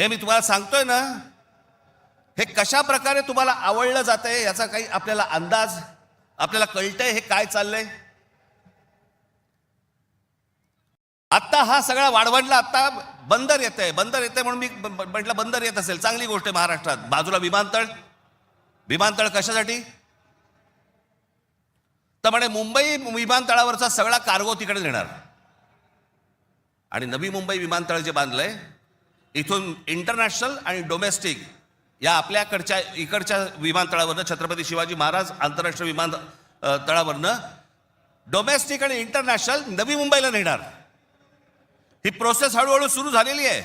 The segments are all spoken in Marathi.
हे मी तुम्हाला सांगतोय ना हे कशा प्रकारे तुम्हाला आवडलं जातंय याचा काही आपल्याला अंदाज आपल्याला कळतंय हे काय चाललंय? आत्ता हा सगळा वाढवणला आत्ता बंदर येत आहे बंदर येते म्हणून मी म्हटलं बंदर येत असेल. चांगली गोष्ट आहे महाराष्ट्रात. बाजूला विमानतळ. विमानतळ कशासाठी? तर म्हणे मुंबई विमानतळावरचा सगळा कार्गो तिकडे नेणार. आणि नवी मुंबई विमानतळ जे बांधलंय इथून इंटरनॅशनल आणि डोमेस्टिक या आपल्याकडच्या इकडच्या विमानतळावरनं छत्रपती शिवाजी महाराज आंतरराष्ट्रीय विमान तळावरनं डोमेस्टिक आणि इंटरनॅशनल नवी मुंबईला नेणार. ही प्रोसेस हळूहळू सुरू झालेली आहे.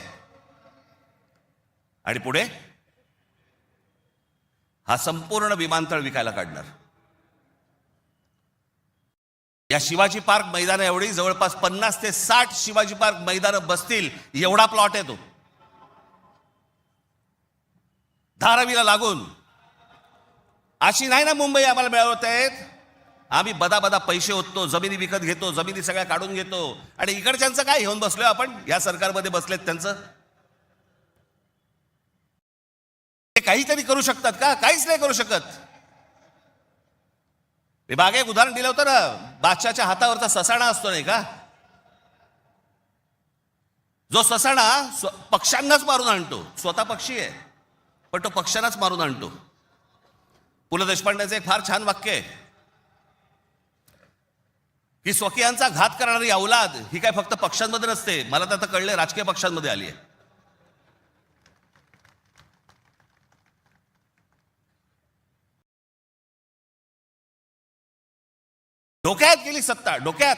आणि पुढे? हा संपूर्ण विमानतळ विकायला काढणार. या शिवाजी पार्क मैदान एवढी जवळपास पन्नास ते साठ शिवाजी पार्क मैदानं बसतील एवढा प्लॉट आहे तो. धारावीला लागून. अशी नाही ना मुंबई आम्हाला मिळवत आहेत? आम्ही बदा बदा पैसे ओततो जमिनी विकत घेतो जमिनी सगळ्या काढून घेतो. आणि इकडच्यांचं काय घेऊन बसलोय आपण? या सरकारमध्ये बसलेत त्यांचं? ते काहीतरी करू शकतात का? काहीच नाही करू शकत. मी मागे एक उदाहरण दिलं होतं ना बादशाच्या हातावरचा ससाणा असतो नाही का? जो ससाणा स्व- पक्ष्यांनाच मारून आणतो. स्वतः पक्षी आहे. पण तो पक्षालाच मारून आणतो. पु ल देशपांड्याचं एक फार छान वाक्य आहे. की स्वकीयांचा घात करणारी अवलाद ही काय फक्त पक्षांमध्ये नसते मला तर आता कळले राजकीय पक्षांमध्ये आली आहे. डोक्यात गेली सत्ता डोक्यात.